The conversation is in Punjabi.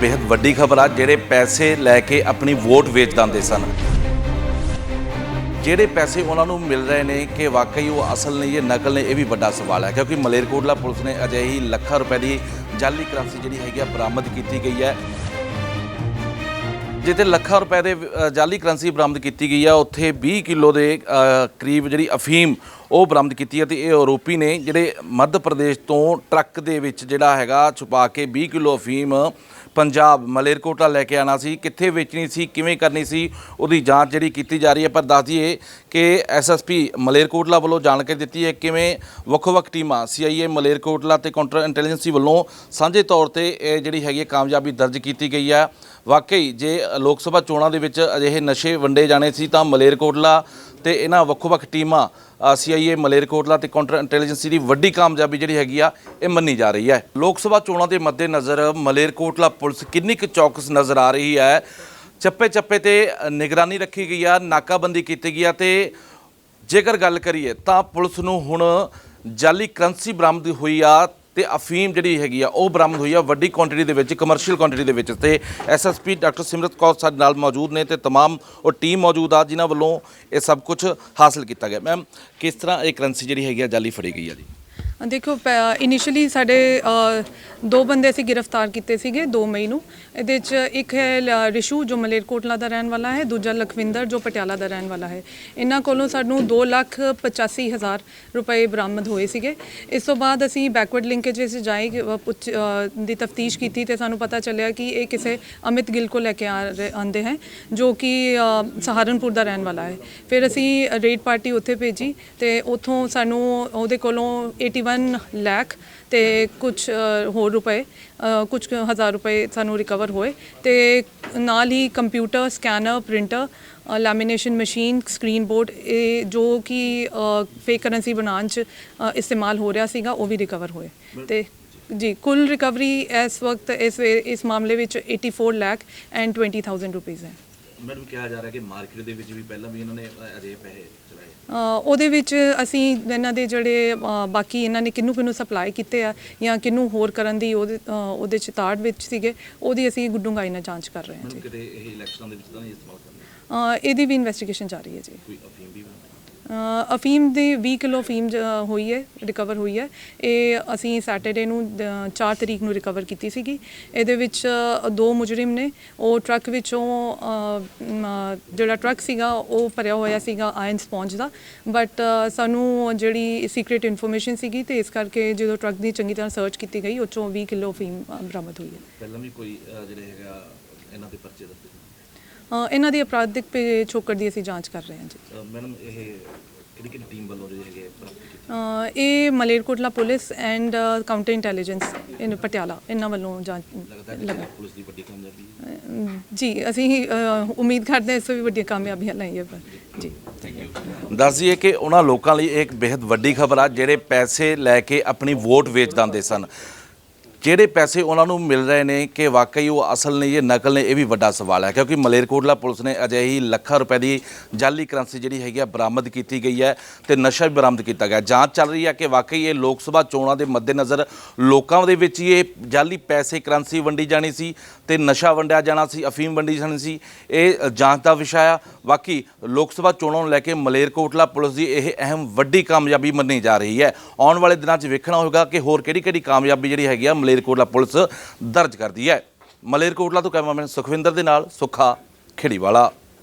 ਬੇहद ਵੱਡੀ ਖਬਰ ਆ ਜਿਹੜੇ ਪੈਸੇ ਲੈ ਕੇ ਆਪਣੀ ਵੋਟ ਵੇਚ ਦਿੰਦੇ ਸਨ। ਜਿਹੜੇ ਪੈਸੇ ਉਹਨਾਂ ਨੂੰ ਮਿਲ ਰਹੇ ਨੇ ਕਿ ਵਾਕਈ ਉਹ ਅਸਲ ਨੇ ਜਾਂ ਨਕਲ ਨੇ ਇਹ ਵੀ ਵੱਡਾ ਸਵਾਲ ਹੈ ਕਿਉਂਕਿ ਮਲੇਰਕੋਟਲਾ ਪੁਲਿਸ ਨੇ ਅਜਿਹੀ ਲੱਖਾਂ ਰੁਪਏ ਦੀ ਜਾਲੀ ਕਰੰਸੀ ਜਿਹੜੀ ਹੈਗੀ ਆ ਬਰਾਮਦ ਕੀਤੀ ਗਈ ਹੈ। ਜਿੱਥੇ ਲੱਖਾਂ ਰੁਪਏ ਦੇ ਅ, ਜਾਲੀ ਕਰੰਸੀ ਬਰਾਮਦ ਕੀਤੀ ਗਈ ਆ ਉੱਥੇ 20 ਕਿਲੋ ਦੇ ਕਰੀਬ ਜਿਹੜੀ ਅਫੀਮ ਉਹ ਬਰਾਮਦ ਕੀਤੀ ਹੈ ਤੇ ਇਹ ਆਰੋਪੀ ਨੇ ਜਿਹੜੇ ਮੱਧ ਪ੍ਰਦੇਸ਼ ਤੋਂ ਟਰੱਕ ਦੇ ਵਿੱਚ ਜਿਹੜਾ ਹੈਗਾ ਛੁਪਾ ਕੇ 20 ਕਿਲੋ ਅਫੀਮ ਪੰਜਾਬ ਮਲੇਰਕੋਟਲਾ ਲੈ ਕੇ ਆਣਾ ਸੀ। ਕਿੱਥੇ ਵੇਚਣੀ ਸੀ, ਕਿਵੇਂ ਕਰਨੀ ਸੀ, ਉਹਦੀ ਜਾਂਚ ਜਿਹੜੀ ਕੀਤੀ ਜਾ ਰਹੀ ਹੈ। ਪਰ ਦੱਸ ਦਈਏ ਕਿ ਐਸਐਸਪੀ ਮਲੇਰਕੋਟਲਾ ਵੱਲੋਂ ਜਾਣਕਾਰੀ ਦਿੱਤੀ ਹੈ ਕਿਵੇਂ ਵੱਖੋ-ਵੱਖ ਟੀਮਾਂ ਸੀਆਈਏ ਮਲੇਰਕੋਟਲਾ ਤੇ ਕਾਊਂਟਰ ਇੰਟੈਲੀਜੈਂਸੀ ਵੱਲੋਂ ਸਾਂਝੇ ਤੌਰ ਤੇ ਇਹ ਜਿਹੜੀ ਹੈਗੀ ਹੈ ਕਾਮਯਾਬੀ ਦਰਜ ਕੀਤੀ ਗਈ ਹੈ। ਵਾਕਈ ਜੇ ਲੋਕ ਸਭਾ ਚੋਣਾਂ ਦੇ ਵਿੱਚ ਅਜਿਹੇ ਨਸ਼ੇ ਵੰਡੇ ਜਾਣੇ ਸੀ ਤਾਂ ਮਲੇਰਕੋਟਲਾ ਤੇ ਇਹਨਾਂ ਵੱਖੋ-ਵੱਖ ਟੀਮਾਂ ਸੀਆਈਏ ਮਲੇਰਕੋਟਲਾ ਤੇ ਕਾਊਂਟਰ ਇੰਟੈਲੀਜੈਂਸੀ ਦੀ ਵੱਡੀ ਕਾਮਯਾਬੀ ਜਿਹੜੀ ਹੈਗੀ ਆ, ਇਹ ਮੰਨੀ ਜਾ ਰਹੀ ਹੈ। ਲੋਕ ਸਭਾ ਚੋਣਾਂ ਦੇ ਮੱਦੇਨਜ਼ਰ ਮਲੇਰਕੋਟਲਾ ਪੁਲਿਸ ਕਿੰਨੀ ਕੁ ਚੌਕਸ ਨਜ਼ਰ ਆ ਰਹੀ ਹੈ? ਚੱਪੇ ਚੱਪੇ ਤੇ ਨਿਗਰਾਨੀ ਰੱਖੀ ਗਈ ਆ, ਨਾਕਾਬੰਦੀ ਕੀਤੀ ਗਈ ਆ ਤੇ ਜੇਕਰ ਗੱਲ ਕਰੀਏ ਤਾਂ ਪੁਲਿਸ ਨੂੰ ਹੁਣ ਜਾਲੀ ਕਰੰਸੀ ਬਰਾਮਦ ਹੋਈ ਆ ਤੇ ਅਫੀਮ ਜਿਹੜੀ ਹੈਗੀ ਆ ਉਹ ਬਰਾਮਦ ਹੋਈ ਆ ਵੱਡੀ ਕੁਆਂਟੀਟੀ ਦੇ ਵਿੱਚ ਕਮਰਸ਼ੀਅਲ ਕੁਆਂਟੀਟੀ ਦੇ ਵਿੱਚ ਤੇ ਐਸਐਸਪੀ ਡਾਕਟਰ ਸਿਮਰਤ ਕੌਰ ਸਾਡੇ ਨਾਲ ਮੌਜੂਦ ਨੇ ਤੇ तमाम ਉਹ ਟੀਮ ਮੌਜੂਦ ਆ ਜਿਨ੍ਹਾਂ ਵੱਲੋਂ ਇਹ ਸਭ ਕੁਝ ਹਾਸਲ ਕੀਤਾ ਗਿਆ ਮੈਮ ਕਿਸ ਤਰ੍ਹਾਂ ਇਹ ਕਰੰਸੀ ਜਿਹੜੀ ਹੈਗੀ ਆ ਜਾਲੀ ਫੜੀ ਗਈ ਆ ਜੀ ਦੇਖੋ ਇਨੀਸ਼ੀਅਲੀ ਸਾਡੇ ਦੋ ਬੰਦੇ ਅਸੀਂ ਗ੍ਰਿਫਤਾਰ ਕੀਤੇ ਸੀਗੇ 2 ਮਈ ਨੂੰ। ਇਹਦੇ ਚ ਇੱਕ ਹੈ ਲ- ਰਿਸ਼ੂ ਜੋ ਮਲੇਰਕੋਟਲਾ ਦਾ ਰਹਿਣ ਵਾਲਾ ਹੈ, ਦੂਜਾ ਲਖਵਿੰਦਰ ਜੋ ਪਟਿਆਲਾ ਦਾ ਰਹਿਣ ਵਾਲਾ ਹੈ। ਇਹਨਾਂ ਕੋਲੋਂ ਸਾਨੂੰ 2 ਲੱਖ 85 ਹਜ਼ਾਰ ਰੁਪਏ ਬਰਾਮਦ ਹੋਏ ਸੀਗੇ। ਇਸ ਤੋਂ ਬਾਅਦ ਅਸੀਂ ਬੈਕਵਰਡ ਲਿੰਕੇਜ ਵਿੱਚ ਜਾਏ ਪੁੱਛ- ਦੀ ਤਫਤੀਸ਼ ਕੀਤੀ ਤੇ ਸਾਨੂੰ ਪਤਾ ਚੱਲਿਆ ਕਿ ਇਹ ਕਿਸੇ ਅਮਿਤ ਗਿੱਲ ਕੋ ਲੈ ਕੇ ਆ ਰਹੇ- ਆਉਂਦੇ ਹੈ, ਜੋ ਕਿ ਸਹਾਰਨਪੁਰ ਦਾ ਰਹਿਣ ਵਾਲਾ ਹੈ। ਫਿਰ ਅਸੀਂ ਰੇਡ ਪਾਰਟੀ ਉੱਥੇ ਭੇਜੀ ਤੇ ਉੱਥੋਂ ਸਾਨੂੰ ਉਹਦੇ ਕੋਲੋਂ 81 ਲੱਖ ਤੇ ਕੁਝ ਹੋਰ ਰੁਪਏ ਕੁਝ ਹਜ਼ਾਰ ਰੁਪਏ ਸਾਨੂੰ ਰਿਕਵਰ ਹੋਏ ਤੇ ਨਾਲ ਹੀ computer scanner printer lamination machine screen board ਇਹ ਜੋ ਕਿ ਫੇਕ ਕਰੰਸੀ ਬਣਾਉਣ ਚ ਇਸਤੇਮਾਲ ਹੋ ਰਿਹਾ ਸੀਗਾ, ਉਹ ਵੀ ਰਿਕਵਰ ਹੋਏ। ਤੇ ਜੀ, ਕੁੱਲ ਰਿਕਵਰੀ ਇਸ ਵਕਤ, ਇਸ ਵੇ- ਇਸ ਮਾਮਲੇ ਵਿੱਚ 84 ਲੱਖ ਐਂਡ 20000 ਰੁਪੀਸ ਹੈ। ਮੈਡਮ ਕਿਹਾ ਜਾ ਰਿਹਾ ਕਿ ਮਾਰਕੀਟ ਦੇ ਵਿੱਚ ਵੀ ਪਹਿਲਾਂ ਵੀ ਇਹਨਾਂ ਨੇ ਅਜਿਹੇ ਪੈਸੇ ਚਲਾਏ। ਉਹਦੇ ਵਿੱਚ ਅਸੀਂ ਇਹਨਾਂ ਦੇ ਜਿਹੜੇ ਅ, ਬਾਕੀ ਇਹਨਾਂ ਨੇ ਕਿਹਨੂੰ ਕਿਹਨੂੰ ਸਪਲਾਈ ਕੀਤੇ ਆ ਜਾਂ ਕਿਹਨੂੰ ਹੋਰ ਕਰਨ ਦੀ ਉਹਦੇ ਅ, ਉਹਦੇ ਚ ਤਾੜ ਵਿੱਚ ਸੀਗੇ ਉਹਦੀ ਅਸੀਂ ਗੁੱਡੂਗਾਈ ਨਾਲ ਜਾਂਚ ਕਰ ਰਹੇ ਹਾਂ ਜੀ। ਕਿਤੇ ਇਹ ਇਲੈਕਸ਼ਨਾਂ ਦੇ ਵਿੱਚ ਤਾਂ ਨਹੀਂ ਇਸਤੇਮਾਲ ਕਰਨਾ ਅ, ਇਹਦੀ ਵੀ ਇਨਵੈਸਟੀਗੇਸ਼ਨ ਜਾਰੀ ਹੈ ਜੀ। ਕੋਈ ਅਫੀਮ ਵੀ ਅਫੀਮ ਦੀ 20 ਕਿਲੋ ਅਫੀਮ ਜ- ਹੋਈ ਹੈ ਰਿਕਵਰ ਹੋਈ ਹੈ। ਇਹ ਅਸੀਂ ਸੈਟਰਡੇ ਨੂੰ 4 ਤਰੀਕ ਨੂੰ ਰਿਕਵਰ ਕੀਤੀ ਸੀਗੀ। ਇਹਦੇ ਵਿੱਚ ਦੋ ਮੁਜਰਮ ਨੇ। ਉਹ ਟਰੱਕ ਵਿੱਚੋਂ ਜਿਹੜਾ ਟਰੱਕ ਸੀਗਾ, ਉਹ ਭਰਿਆ ਹੋਇਆ ਸੀਗਾ ਆਇਨ ਸਪੌਂਜ ਦਾ। ਬਟ ਸਾਨੂੰ ਜਿਹੜੀ ਸੀਕ੍ਰੀਟ ਇਨਫੋਰਮੇਸ਼ਨ ਸੀਗੀ ਤੇ ਇਸ ਕਰਕੇ ਜਦੋਂ ਟਰੱਕ ਦੀ ਚੰਗੀ ਤਰ੍ਹਾਂ ਸਰਚ ਕੀਤੀ ਗਈ, ਉਹ 'ਚੋਂ 20 ਕਿਲੋ ਅਫੀਮ ਬਰਾਮਦ ਹੋਈ ਹੈ। ਪਹਿਲਾਂ ਵੀ ਕੋਈ ਜਿਹੜੇ ਹੈਗਾ, ਇਹਨਾਂ ਦੇ ਪਰਚੇ ਦੱਸਦੇ ਇਹਨਾਂ ਦੀ ਅਪਰਾਧਿਕ ਪਿਛੋਕੜ ਦੀ ਅਸੀਂ ਜਾਂਚ ਕਰ ਰਹੇ ਹਾਂ ਜੀ। ਮੈਡਮ ਇਹ ਕਿਹੜੀ ਕਿਹੜੀ ਟੀਮ ਵੱਲੋਂ ਜਿਹੜੇ ਹੈਗੇ ਅ, ਇਹ Malerkotla police and counter intelligence in Patiala ਇਹਨਾਂ ਵੱਲੋਂ ਜਾਂਚ ਲੱਗਦਾ ਹੈ ਪੁਲਿਸ ਦੀ ਵੱਡੀ ਕਾਮਯਾਬੀ ਹੈ। ਜੀ ਅਸੀਂ ਅ, ਉਮੀਦ ਕਰਦੇ ਹਾਂ ਇਸ ਤੋਂ ਵੀ ਵੱਡੀਆਂ ਕਾਮਯਾਬੀਆਂ ਲਾਈਏ ਪਰ ਜੀ। ਦੱਸ ਦਈਏ ਕਿ ਉਹਨਾਂ ਲੋਕਾਂ ਲਈ ਇਹ ਇੱਕ ਬੇहद ਵੱਡੀ ਖਬਰ ਆ ਜਿਹੜੇ ਪੈਸੇ ਲੈ ਕੇ ਆਪਣੀ ਵੋਟ ਵੇਚ ਦਿੰਦੇ ਸਨ। ਜਿਹੜੇ ਪੈਸੇ ਉਹਨਾਂ ਨੂੰ ਮਿਲ ਰਹੇ ਨੇ ਕਿ ਵਾਕਈ ਉਹ ਅਸਲ ਨੇ ਜਾਂ ਨਕਲ ਨੇ, ਇਹ ਵੀ ਵੱਡਾ ਸਵਾਲ ਹੈ, ਕਿਉਂਕਿ ਮਲੇਰਕੋਟਲਾ ਪੁਲਿਸ ਨੇ ਅਜਿਹੀ ਲੱਖਾਂ ਰੁਪਏ ਦੀ ਜਾਲੀ ਕਰੰਸੀ ਜਿਹੜੀ ਹੈਗੀ ਆ ਬਰਾਮਦ ਕੀਤੀ ਗਈ ਹੈ ਤੇ ਨਸ਼ਾ ਵੀ ਬਰਾਮਦ ਕੀਤਾ ਗਿਆ। ਜਾਂਚ ਚੱਲ ਰਹੀ ਹੈ ਕਿ ਵਾਕਈ ਇਹ ਲੋਕ ਸਭਾ ਚੋਣਾਂ ਦੇ ਮੱਦੇਨਜ਼ਰ ਲੋਕਾਂ ਦੇ ਵਿੱਚ ਹੀ ਇਹ ਜਾਲੀ ਪੈਸੇ ਕਰੰਸੀ ਵੰਡੀ ਜਾਣੀ ਸੀ ਤੇ ਨਸ਼ਾ ਵੰਡਿਆ ਜਾਣਾ ਸੀ, ਅਫੀਮ ਵੰਡੀ ਜਾਣੀ ਸੀ, ਇਹ ਜਾਂਚ ਦਾ ਵਿਸ਼ਾ ਆ। ਬਾਕੀ ਲੋਕ ਸਭਾ ਚੋਣਾਂ ਨੂੰ ਲੈ ਕੇ ਮਲੇਰਕੋਟਲਾ ਪੁਲਿਸ ਦੀ ਇਹ ਅਹਿਮ ਵੱਡੀ ਕਾਮਯਾਬੀ ਮੰਨੀ ਜਾ ਰਹੀ ਹੈ। ਆਉਣ ਵਾਲੇ ਦਿਨਾਂ 'ਚ ਵੇਖਣਾ ਹੋਵੇਗਾ ਕਿ ਹੋਰ ਕਿਹੜੀ ਕਿਹੜੀ ਕਾਮਯਾਬੀ ਜਿਹੜੀ ਹੈਗੀ ਆ ਮਲੇਰ ਮਲੇਰਕੋਟਲਾ ਪੁਲਿਸ ਦਰਜ ਕਰਦੀ ਹੈ। ਮਲੇਰਕੋਟਲਾ ਤੋਂ ਕੈਮਰਾਮੈਨ ਸੁਖਵਿੰਦਰ ਦੇ ਨਾਲ ਸੁੱਖਾ ਖੇੜੀਵਾਲਾ।